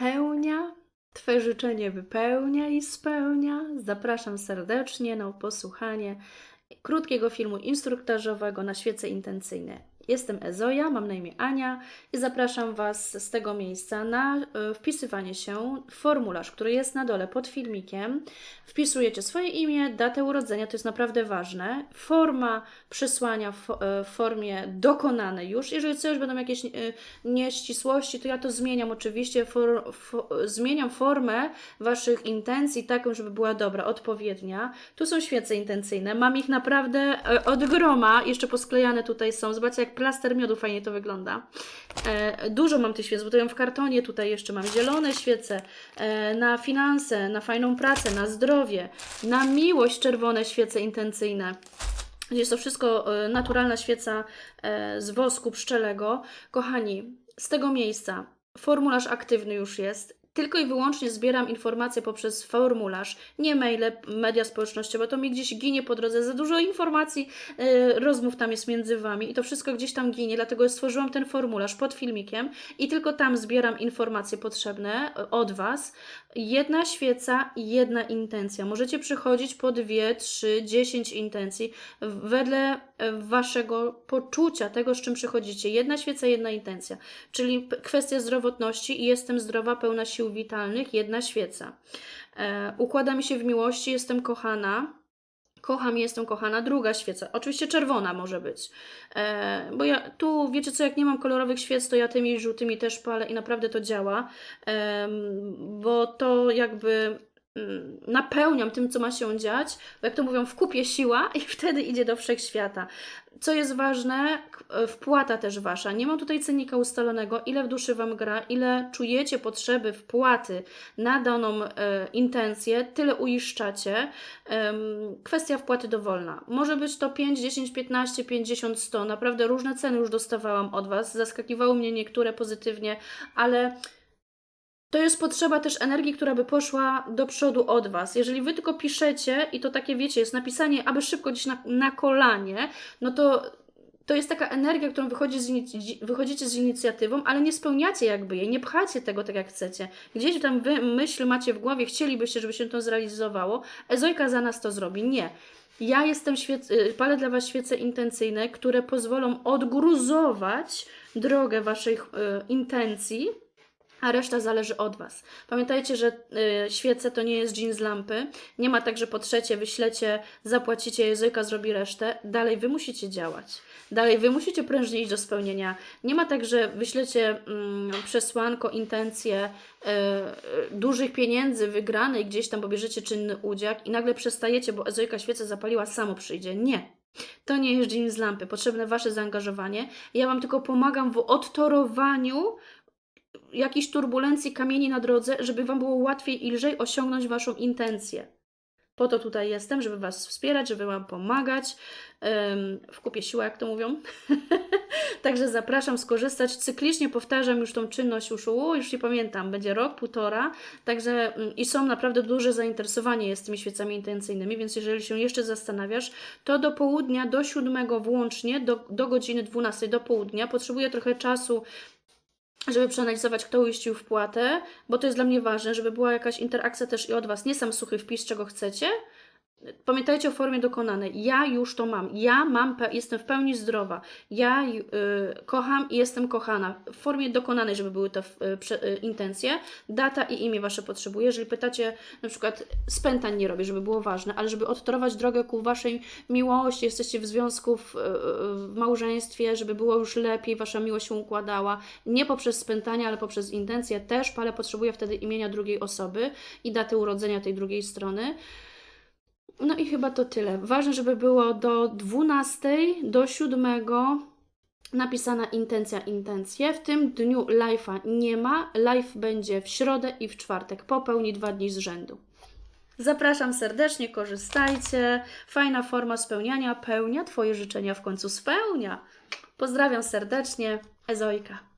spełnia. Twoje życzenie wypełnia i spełnia. Zapraszam serdecznie na posłuchanie krótkiego filmu instruktażowego na świece intencyjne. Jestem Ezoja, mam na imię Ania i zapraszam Was z tego miejsca na e, wpisywanie się w formularz, który jest na dole pod filmikiem. Wpisujecie swoje imię, datę urodzenia, to jest naprawdę ważne. Forma przesłania w, e, formie dokonanej już. Jeżeli coś będą jakieś e, nieścisłości, to ja to zmieniam oczywiście. For, for, zmieniam formę Waszych intencji taką, żeby była dobra, odpowiednia. Tu są świece intencyjne. Mam ich naprawdę od groma. Jeszcze posklejane tutaj są. Zobaczcie, jak plaster miodu fajnie to wygląda. E, dużo mam tych świec, bo to ją w kartonie. Tutaj jeszcze mam zielone świece e, na finanse, na fajną pracę, na zdrowie, na miłość czerwone świece intencyjne. Jest to wszystko e, naturalna świeca e, z wosku pszczelego. Kochani, z tego miejsca formularz aktywny już jest. Tylko i wyłącznie zbieram informacje poprzez formularz, nie maile, media społecznościowe. To mi gdzieś ginie po drodze. Za dużo informacji, e, rozmów tam jest między Wami i to wszystko gdzieś tam ginie. Dlatego stworzyłam ten formularz pod filmikiem i tylko tam zbieram informacje potrzebne e, od Was. Jedna świeca jedna intencja. Możecie przychodzić po dwie, trzy, dziesięć intencji wedle e, Waszego poczucia tego, z czym przychodzicie. Jedna świeca, jedna intencja. Czyli kwestia zdrowotności i jestem zdrowa, pełna sił witalnych, jedna świeca. E, układa mi się w miłości, jestem kochana. Kocham, jestem kochana, druga świeca. Oczywiście czerwona może być. E, bo ja tu, wiecie co, jak nie mam kolorowych świec, to ja tymi żółtymi też palę i naprawdę to działa. Em, bo to jakby napełniam tym, co ma się dziać, bo jak to mówią, w kupie siła i wtedy idzie do wszechświata. Co jest ważne, k- wpłata też wasza. Nie mam tutaj cennika ustalonego, ile w duszy wam gra, ile czujecie potrzeby wpłaty na daną e, intencję, tyle uiszczacie. Em, kwestia wpłaty dowolna. Może być to 5, 10, 15, 50, 100. Naprawdę różne ceny już dostawałam od was. Zaskakiwały mnie niektóre pozytywnie, ale to jest potrzeba też energii, która by poszła do przodu od Was. Jeżeli Wy tylko piszecie i to takie, wiecie, jest napisanie, aby szybko gdzieś na, na kolanie, no to to jest taka energia, którą wychodzi z wychodzicie z inicjatywą, ale nie spełniacie jakby jej, nie pchacie tego tak jak chcecie. Gdzieś tam Wy myśl macie w głowie, chcielibyście, żeby się to zrealizowało, Ezojka za nas to zrobi. Nie. Ja jestem y, palę dla Was świece intencyjne, które pozwolą odgruzować drogę Waszych y, intencji, a reszta zależy od Was. Pamiętajcie, że y, świece to nie jest dżin z lampy. Nie ma tak, że po trzecie wyślecie, zapłacicie, Jezyka zrobi resztę. Dalej Wy musicie działać. Dalej Wy musicie prężnie iść do spełnienia. Nie ma tak, że wyślecie mm, przesłanko, intencje y, y, dużych pieniędzy wygranej gdzieś tam, bo bierzecie czynny udział i nagle przestajecie, bo Ezojka świecę zapaliła, samo przyjdzie. Nie. To nie jest dzień z lampy. Potrzebne Wasze zaangażowanie. Ja Wam tylko pomagam w odtorowaniu jakichś turbulencji, kamieni na drodze, żeby Wam było łatwiej i lżej osiągnąć Waszą intencję. Po to tutaj jestem, żeby Was wspierać, żeby Wam pomagać. Ym, w kupie siła, jak to mówią. Także zapraszam skorzystać. Cyklicznie powtarzam już tą czynność, już, u, już nie pamiętam, będzie rok, półtora. Także ym, i są naprawdę duże zainteresowanie jest tymi świecami intencyjnymi, więc jeżeli się jeszcze zastanawiasz, to do południa, do siódmego włącznie, do, do godziny 12 do południa. Potrzebuję trochę czasu żeby przeanalizować, kto uiścił wpłatę, bo to jest dla mnie ważne, żeby była jakaś interakcja też i od Was, nie sam suchy wpis, czego chcecie. Pamiętajcie o formie dokonanej. Ja już to mam. Ja mam, jestem w pełni zdrowa. Ja y, kocham i jestem kochana. W formie dokonanej, żeby były to y, y, intencje. Data i imię Wasze potrzebuję. Jeżeli pytacie, na przykład spętań nie robię, żeby było ważne, ale żeby odtorować drogę ku Waszej miłości, jesteście w związku, w, w małżeństwie, żeby było już lepiej, Wasza miłość się układała. Nie poprzez spętanie, ale poprzez intencje też, ale potrzebuję wtedy imienia drugiej osoby i daty urodzenia tej drugiej strony. No i chyba to tyle. Ważne, żeby było do 12, do 7 napisana intencja, intencje. W tym dniu live'a nie ma. Live będzie w środę i w czwartek. Po pełni dwa dni z rzędu. Zapraszam serdecznie, korzystajcie. Fajna forma spełniania, pełnia Twoje życzenia w końcu spełnia. Pozdrawiam serdecznie, Ezojka.